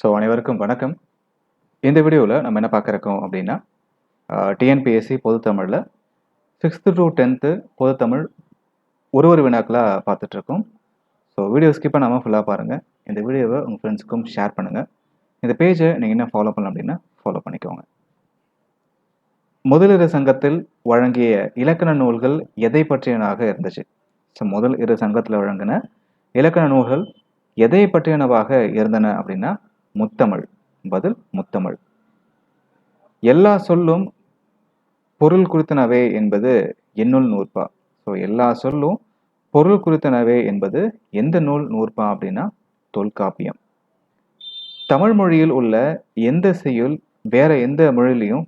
So அனைவருக்கும் வணக்கம். இந்த வீடியோவில் நம்ம என்ன பார்க்குறோம் அப்படின்னா டிஎன்பிஎஸ்சி பொதுத்தமிழில் சிக்ஸ்த்து டு டென்த்து பொதுத்தமிழ் ஒரு ஒரு வினாக்களாக பார்த்துட்ருக்கோம் ஸோ வீடியோ ஸ்கிப் பண்ணாமல் ஃபுல்லாக பாருங்கள் இந்த வீடியோவை உங்கள் ஃப்ரெண்ட்ஸுக்கும் ஷேர் பண்ணுங்கள் இந்த பேஜை நீங்கள் என்ன ஃபாலோ பண்ணலாம் அப்படின்னா ஃபாலோ பண்ணிக்கோங்க. முதலிரு சங்கத்தில் வழங்கிய இலக்கண நூல்கள் எதை பற்றியனாக இருந்துச்சு? ஸோ முதல் இரு சங்கத்தில் வழங்கின இலக்கண நூல்கள் எதை பற்றியனவாக இருந்தன அப்படின்னா முத்தமிழ். பதில் முத்தமிழ். எல்லா சொல்லும் பொருள் குறித்தனவே என்பது என்னுள் நூற்பா. ஸோ எல்லா சொல்லும் பொருள் குறித்தனவே என்பது எந்த நூல் நூற்பா அப்படின்னா தொல்காப்பியம். தமிழ் மொழியில் உள்ள எந்த செயல் வேற எந்த மொழியிலையும்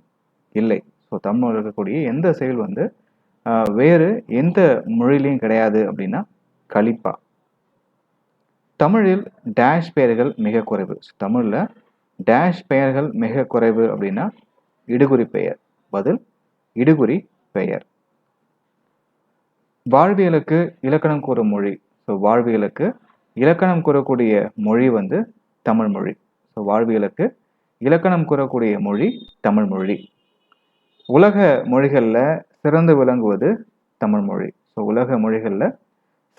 இல்லை. ஸோ தமிழ் இருக்கக்கூடிய எந்த செயல் வந்து வேறு எந்த மொழியிலையும் கிடையாது அப்படின்னா கலிப்பா தமிழில் டேஷ் பெயர்கள் மிக குறைவு. தமிழில் டேஷ் பெயர்கள் மிக குறைவு அப்படின்னா இடுகுறி பெயர். பதில் இடுகுறி பெயர். வாழ்வியலுக்கு இலக்கணம் கூறும் மொழி. ஸோ வாழ்வியலுக்கு இலக்கணம் கூறக்கூடிய மொழி வந்து தமிழ் மொழி. ஸோ வாழ்வியலுக்கு இலக்கணம் கூறக்கூடிய மொழி தமிழ் மொழி. உலக மொழிகளில் சிறந்து விளங்குவது தமிழ் மொழி. ஸோ உலக மொழிகளில்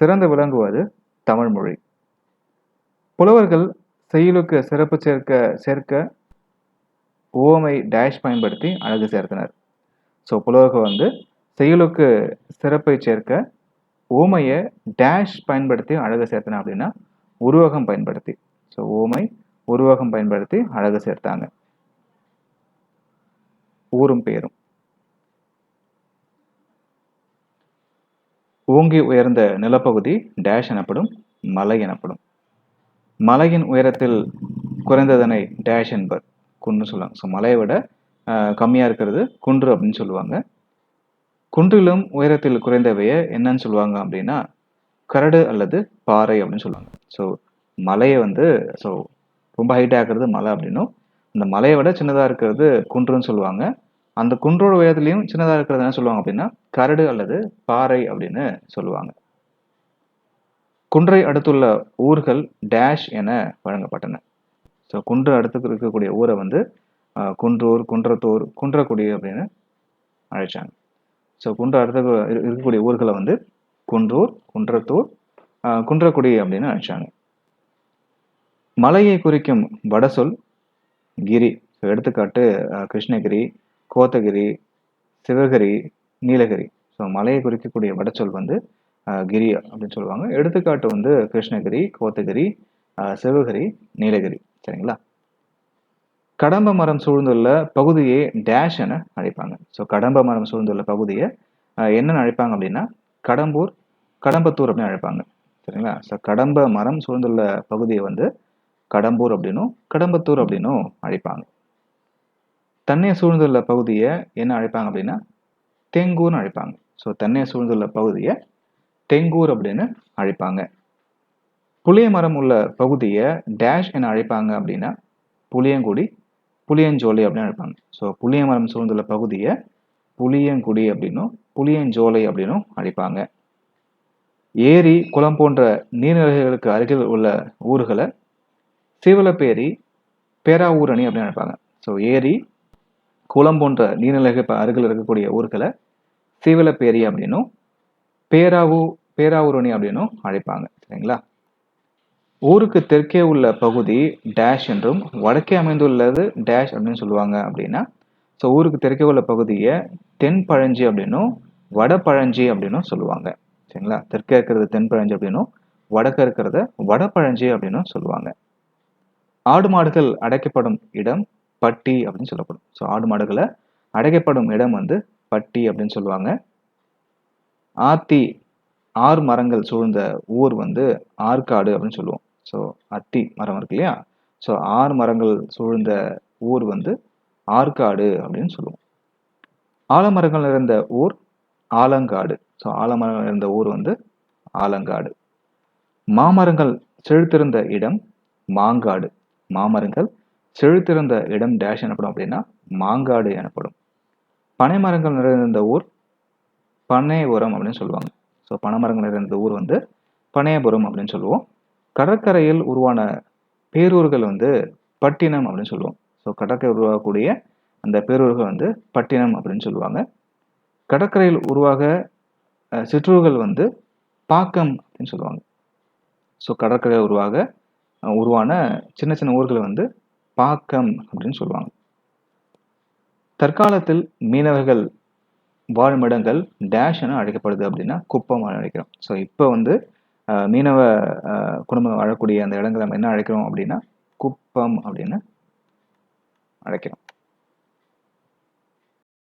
சிறந்து விளங்குவது தமிழ் மொழி. புலவர்கள் செயலுக்கு சிறப்பு சேர்க்க சேர்க்க ஓமை டேஷ் பயன்படுத்தி அழகு சேர்த்தனர். ஸோ புலவர்கள் வந்து செயலுக்கு சிறப்பை சேர்க்க ஓமையை டேஷ் பயன்படுத்தி அழகு சேர்த்தன அப்படின்னா உருவகம் பயன்படுத்தி. ஸோ ஓமை உருவகம் பயன்படுத்தி அழகு சேர்த்தாங்க. ஊரும் பேரும். ஓங்கி உயர்ந்த நிலப்பகுதி டேஷ் எனப்படும் மலை எனப்படும். மலையின் உயரத்தில் குறைந்ததனை டேஷ் என்பர் குன்று சொல்லுவாங்க. ஸோ மலையை விட கம்மியாக இருக்கிறது குன்று அப்படின்னு சொல்லுவாங்க. குன்றிலும் உயரத்தில் குறைந்தவைய என்னன்னு சொல்லுவாங்க அப்படின்னா கரடு அல்லது பாறை அப்படின்னு சொல்லுவாங்க. ஸோ மலையை வந்து ஸோ ரொம்ப ஹைட்டாக இருக்கிறது மலை அப்படின்னும் அந்த மலையை விட சின்னதாக இருக்கிறது குன்றுன்னு சொல்லுவாங்க. அந்த குன்றோட உயரத்துலையும் சின்னதாக இருக்கிறது என்ன சொல்லுவாங்க அப்படின்னா கரடு அல்லது பாறை அப்படின்னு சொல்லுவாங்க. குன்றை அடுத்துள்ள ஊர்கள் டேஷ் என வழங்கப்பட்டன. ஸோ குன்று அடுத்து இருக்கக்கூடிய ஊரை வந்து குன்றூர் குன்றத்தூர் குன்றக்குடி அப்படின்னு அழைச்சாங்க. ஸோ குன்று அடுத்து இருக்கக்கூடிய ஊர்களை வந்து குன்றூர் குன்றத்தூர் குன்றக்குடி அப்படின்னு அழைச்சாங்க. மலையை குறிக்கும் வடசொல் கிரி. ஸோ எடுத்துக்காட்டு கிருஷ்ணகிரி கோத்தகிரி சிவகிரி நீலகிரி. ஸோ மலையை குறிக்கக்கூடிய வடச்சொல் வந்து கிரி அப்படின்னு சொல்லுவாங்க. எடுத்துக்காட்டு வந்து கிருஷ்ணகிரி கோத்தகிரி சிவகிரி நீலகிரி. சரிங்களா? கடம்ப மரம் சூழ்ந்துள்ள பகுதியை டேஷ் என அழைப்பாங்க. ஸோ கடம்ப மரம் சூழ்ந்துள்ள பகுதியை என்னென்னு அழைப்பாங்க அப்படின்னா கடம்பூர் கடம்பத்தூர் அப்படின்னு அழைப்பாங்க. சரிங்களா? ஸோ கடம்ப மரம் சூழ்ந்துள்ள பகுதியை வந்து கடம்பூர் அப்படின்னும் கடம்பத்தூர் அப்படின்னும் அழைப்பாங்க. தண்ணீர் சூழ்ந்துள்ள பகுதியை என்ன அழைப்பாங்க அப்படின்னா தெங்கூர்னு அழைப்பாங்க. ஸோ தண்ணீர் சூழ்ந்துள்ள பகுதியை தெங்கூர் அப்படின்னு அழைப்பாங்க. புளிய மரம் உள்ள பகுதியை டேஷ் என அழைப்பாங்க அப்படின்னா புளியங்குடி புளியஞ்சோலை அப்படின்னு அழைப்பாங்க. ஸோ புளிய மரம் சூழ்ந்துள்ள பகுதியை புளியங்குடி அப்படின்னும் புளியஞ்சோலை அப்படின்னும் அழைப்பாங்க. ஏரி குளம் போன்ற நீர்நிலைகளுக்கு அருகில் உள்ள ஊர்களை சிவலப்பேரி பேராவூரணி அப்படின்னு அழைப்பாங்க. ஸோ ஏரி குளம் போன்ற நீர்நிலைகள் அருகில் இருக்கக்கூடிய ஊர்களை சிவலப்பேரி அப்படின்னும் பேராவூர் பேராவூரணி அப்படின்னும் அழைப்பாங்க சரிங்களா? ஊருக்கு தெற்கே உள்ள பகுதி டேஷ் என்றும் வடக்கே அமைந்துள்ளது டேஷ் அப்படின்னு சொல்லுவாங்க அப்படின்னா ஸோ ஊருக்கு தெற்கே உள்ள பகுதியை தென் பழஞ்சி அப்படின்னும் வட பழஞ்சி அப்படின்னும் சொல்லுவாங்க சரிங்களா? தெற்கே இருக்கிறது தென் பழஞ்சி அப்படின்னும் வடக்க இருக்கிறத வட பழஞ்சி அப்படின்னும் சொல்லுவாங்க. ஆடு மாடுகள் அடைக்கப்படும் இடம் பட்டி அப்படின்னு சொல்லப்படும். ஸோ ஆடு மாடுகளை அடைக்கப்படும் இடம் வந்து பட்டி அப்படின்னு சொல்லுவாங்க. ஆத்தி ஆறு மரங்கள் சூழ்ந்த ஊர் வந்து ஆற்காடு அப்படின்னு சொல்லுவோம். ஸோ அத்தி மரம் இருக்கு இல்லையா? ஸோ ஆறு மரங்கள் சூழ்ந்த ஊர் வந்து ஆற்காடு அப்படின்னு சொல்லுவோம். ஆலமரங்கள் இருந்த ஊர் ஆலங்காடு. ஸோ ஆலமரங்கள் இருந்த ஊர் வந்து ஆலங்காடு. மாமரங்கள் செழித்திருந்த இடம் மாங்காடு. மாமரங்கள் செழித்திருந்த இடம் டேஷ் எனப்படும் அப்படின்னா மாங்காடு எனப்படும். பனைமரங்கள் நிறைந்த ஊர் பனை உரம் அப்படின்னு சொல்லுவாங்க. ஸோ பனைமரங்கள் நிறைந்த ஊர் வந்து பனையபுரம் அப்படின்னு சொல்லுவோம். கடற்கரையில் உருவான பேரூர்கள் வந்து பட்டினம் அப்படின்னு சொல்லுவோம். ஸோ கடற்கரை உருவாகக்கூடிய அந்த பேரூர்கள் வந்து பட்டினம் அப்படின்னு சொல்லுவாங்க. கடற்கரையில் உருவாக சிற்றூர்கள் வந்து பாக்கம் அப்படின்னு சொல்லுவாங்க. ஸோ கடற்கரை உருவாக உருவான சின்ன சின்ன ஊர்களை வந்து பாக்கம் அப்படின்னு சொல்லுவாங்க. தற்காலத்தில் மீனவர்கள் வாழ்மிடங்கள் டேஷ் என அழைக்கப்படுது அப்படின்னா குப்பம் அழைக்கிறோம். ஸோ இப்போ வந்து மீனவ குடும்பம் வாழக்கூடிய அந்த இடங்களை நம்ம என்ன அழைக்கிறோம் அப்படின்னா குப்பம் அப்படின்னு அழைக்கிறோம்.